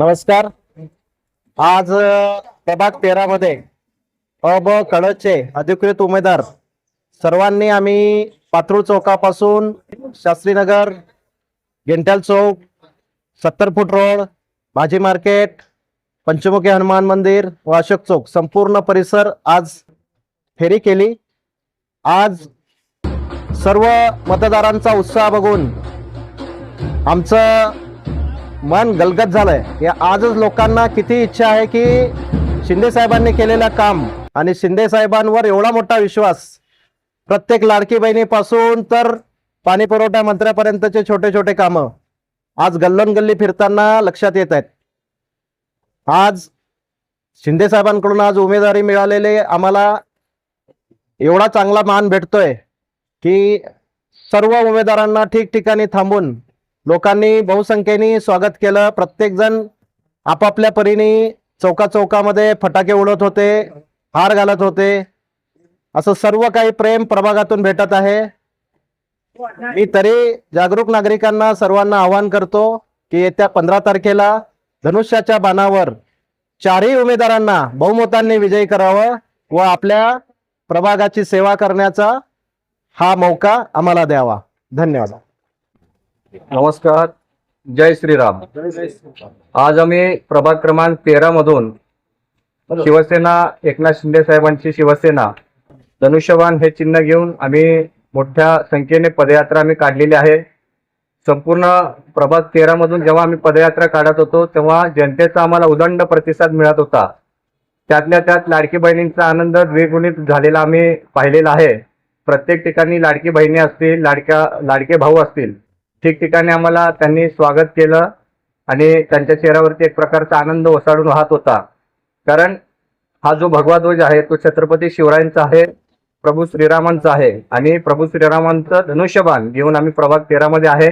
नमस्कार. आज प्रभाग तेरा मध्ये अ ब कडचे अधिकृत उमेदवार. सर्वांनी आम्ही पात्रूळ चौकापासून शास्त्रीनगर गेंटल चौक सत्तर फूट रोड भाजी मार्केट पंचमुखी हनुमान मंदिर व अशोक चौक संपूर्ण परिसर आज फेरी केली. आज सर्व मतदारांचा उत्साह बघून आमचं मन गलगत झालंय. या आजच लोकांना किती इच्छा आहे की शिंदे साहेबांनी केलेलं काम आणि शिंदे साहेबांवर एवढा मोठा विश्वास प्रत्येक लाडकी बहिणीपासून तर पाणी पुरवठा मंत्र्यापर्यंतचे छोटे छोटे कामं आज गल्लन गल्ली फिरताना लक्षात येत आहेत. आज शिंदे साहेबांकडून आज उमेदवारी मिळालेले आम्हाला एवढा चांगला मान भेटतोय की सर्व उमेदवारांना ठिकठिकाणी थांबून लोकांनी बहुसंख्येने स्वागत केलं. प्रत्येकजण आपापल्या परीने चौका चौकामध्ये फटाके उडत होते हार घालत होते. असं सर्व काही प्रेम प्रभागातून भेटत आहे. मी तरी जागरूक नागरिकांना सर्वांना आवाहन करतो की येत्या पंधरा तारखेला धनुष्याच्या बाणावर चारही उमेदवारांना बहुमतांनी विजयी करावं व आपल्या प्रभागाची सेवा करण्याचा हा मौका आम्हाला द्यावा. धन्यवाद. नमस्कार जय श्रीराम. आज आम्ही प्रभाग क्रमांक तेरा मधून शिवसेना एकनाथ शिंदे साहेबांची शिवसेना धनुष्यवान हे चिन्ह घेऊन आम्ही मोठ्या संख्येने पदयात्रा आम्ही काढलेली आहे. संपूर्ण प्रभाग तेरा मधून जेव्हा आम्ही पदयात्रा काढत होतो तेव्हा जनतेचा आम्हाला उदंड प्रतिसाद मिळत होता. त्यातल्या त्यात लाडकी बहिणींचा आनंद द्विगुणित झालेला आम्ही पाहिलेला आहे. प्रत्येक ठिकाणी लाडकी बहिणी असतील लाडक्या लाडके भाऊ असतील ठिकठिकाणी आम्हाला त्यांनी स्वागत केलं आणि त्यांच्या चेहऱ्यावरती एक प्रकारचा आनंद ओसाडून वाहत होता. कारण हा जो भगवा ध्वज आहे तो छत्रपती शिवरायांचा आहे प्रभू श्रीरामांचा आहे आणि प्रभू श्रीरामांचं धनुष्यबाण घेऊन आम्ही प्रभाग तेरामध्ये आहे.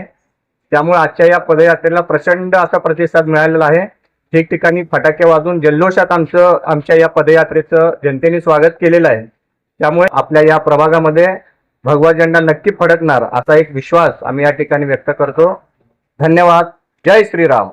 त्यामुळे आजच्या या पदयात्रेला प्रचंड असा प्रतिसाद मिळालेला आहे. ठिकठिकाणी फटाके वाजून जल्लोषात आमचं आमच्या या पदयात्रेचं जनतेने स्वागत केलेलं आहे. त्यामुळे आपल्या या प्रभागामध्ये भगवा झेंडा नक्की फडकणार असा एक विश्वास आम्ही या ठिकाणी व्यक्त करतो. धन्यवाद. जय श्रीराम.